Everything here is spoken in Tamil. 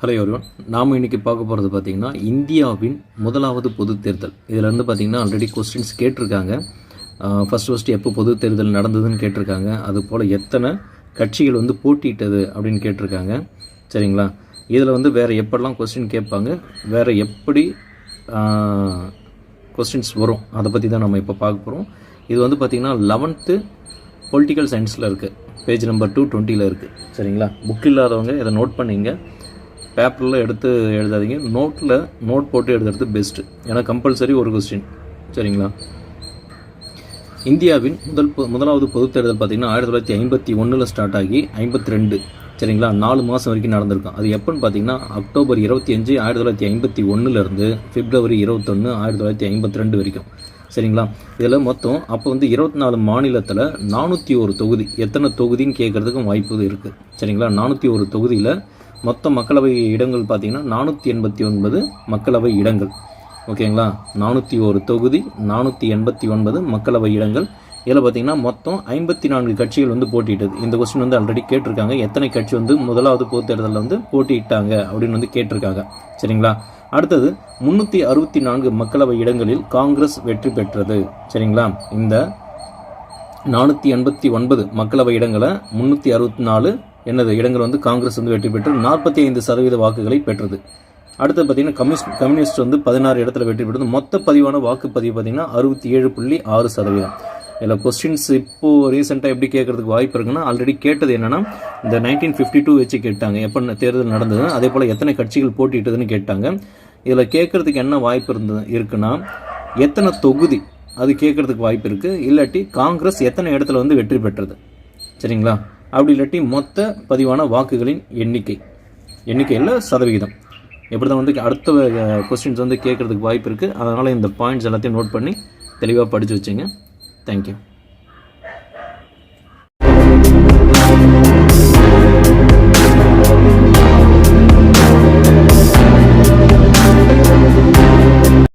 ஹலோ ஒருவன் நாம் இன்றைக்கி பார்க்க போகிறது பார்த்திங்கன்னா இந்தியாவின் முதலாவது பொது தேர்தல். இதில் வந்து பார்த்திங்கன்னா ஆல்ரெடி கொஸ்டின்ஸ் கேட்டிருக்காங்க. ஃபஸ்ட் ஃபஸ்ட்டு எப்போ பொது தேர்தல் நடந்ததுன்னு கேட்டிருக்காங்க. அது போல் எத்தனை கட்சிகள் வந்து போட்டியிட்டது அப்படின்னு கேட்டிருக்காங்க. சரிங்களா? இதில் வந்து வேறு எப்படிலாம் கொஸ்டின் கேட்பாங்க வேறு எப்படி கொஸ்டின்ஸ் வரும். அதை பற்றி தான் நம்ம இப்போ பார்க்க போகிறோம் இது வந்து பார்த்திங்கன்னா லெவன்த்து பொலிட்டிக்கல் சயின்ஸில் இருக்குது பேஜ் நம்பர் டூ டுவெண்ட்டியில் இருக்குது சரிங்களா? புக் இல்லாதவங்க இதை நோட் பண்ணிங்க. பேப்பரில் எடுத்து எழுதாதீங்க. நோட்டில் நோட் போட்டு எழுதுறது பெஸ்ட்டு ஏன்னா கம்பல்சரி ஒரு கொஸ்டின் சரிங்களா? இந்தியாவின் முதல் பொ- முதலாவது பொதுத் தேர்தல் பார்த்தீங்கன்னா ஆயிரத்தி தொள்ளாயிரத்தி ஐம்பத்தி ஒன்றில் ஸ்டார்ட் ஆகி ஐம்பத்தி ரெண்டு. சரிங்களா? நாலு மாதம் வரைக்கும் நடந்திருக்கும். அது எப்போன்னு பார்த்தீங்கன்னா அக்டோபர் இருபத்தி அஞ்சு ஆயிரத்தி தொள்ளாயிரத்தி ஐம்பத்தி ஒன்றுலேருந்து பிப்ரவரி இருபத்தொன்று ஆயிரத்தி தொள்ளாயிரத்தி ஐம்பத்தி ரெண்டு வரைக்கும். சரிங்களா? இதில் மொத்தம் அப்போ வந்து இருபத்தி நாலு மாநிலத்தில் நானூற்றி ஒரு தொகுதி. எத்தனை தொகுதின்னு கேட்குறதுக்கும் வாய்ப்பு இருக்குது சரிங்களா? நானூற்றி ஒரு தொகுதியில் மொத்த மக்களவை இடங்கள் பார்த்தீங்கன்னா நானூற்றி எண்பத்தி ஒன்பது மக்களவை இடங்கள். ஓகேங்களா? நானூற்றி ஒரு தொகுதி நானூற்றி எண்பத்தி ஒன்பது மக்களவை இடங்கள். இதில் பார்த்தீங்கன்னா மொத்தம் ஐம்பத்தி நான்கு கட்சிகள் வந்து போட்டியிட்டது. இந்த கொஸ்டின் வந்து ஆல்ரெடி கேட்டிருக்காங்க. எத்தனை கட்சி வந்து முதலாவது பொது தேர்தலில் வந்து போட்டியிட்டாங்க அப்படின்னு வந்து கேட்டிருக்காங்க. சரிங்களா? அடுத்தது முந்நூற்றி அறுபத்தி நான்கு மக்களவை இடங்களில் காங்கிரஸ் வெற்றி பெற்றது. சரிங்களா? இந்த நானூற்றி எண்பத்தி ஒன்பது மக்களவை இடங்களை முந்நூற்றி அறுபத்தி நாலு என்னது இடங்கள் வந்து காங்கிரஸ் வந்து வெற்றி பெற்று நாற்பத்தி ஐந்து சதவீத வாக்குகளை பெற்றது. அடுத்து பார்த்தீங்கன்னா கம்யூனிஸ்ட் கம்யூனிஸ்ட் வந்து பதினாறு இடத்துல வெற்றி பெற்றது. மொத்த பதிவான வாக்குப்பதிவு பார்த்தீங்கன்னா அறுபத்தி ஏழு புள்ளி ஆறு சதவீதம். இதில் கொஸ்டின்ஸ் இப்போது ரீசெண்டாக எப்படி கேட்கறதுக்கு வாய்ப்பு இருக்குன்னா ஆல்ரெடி கேட்டது என்னென்னா இந்த நைன்டீன் ஃபிஃப்டி டூ வச்சு கேட்டாங்க. எப்போ தேர்தல் நடந்தது அதே போல் எத்தனை கட்சிகள் போட்டியிட்டதுன்னு கேட்டாங்க. இதில் கேட்கறதுக்கு என்ன வாய்ப்பு இருந்தது இருக்குன்னா எத்தனை தொகுதி அது கேட்கறதுக்கு வாய்ப்பு இருக்குது இல்லாட்டி காங்கிரஸ் எத்தனை இடத்துல வந்து வெற்றி பெற்றது. சரிங்களா? அப்படி இல்லாட்டி மொத்த பதிவான வாக்குகளின் எண்ணிக்கை. எண்ணிக்கையில் சதவிகிதம். எப்படி தான் வந்து அடுத்த கொஸ்டின்ஸ் வந்து கேட்குறதுக்கு வாய்ப்பு இருக்குது அதனால் இந்த பாயிண்ட்ஸ் எல்லாத்தையும் நோட் பண்ணி தெளிவாக படித்து வச்சுங்க. தேங்க்யூ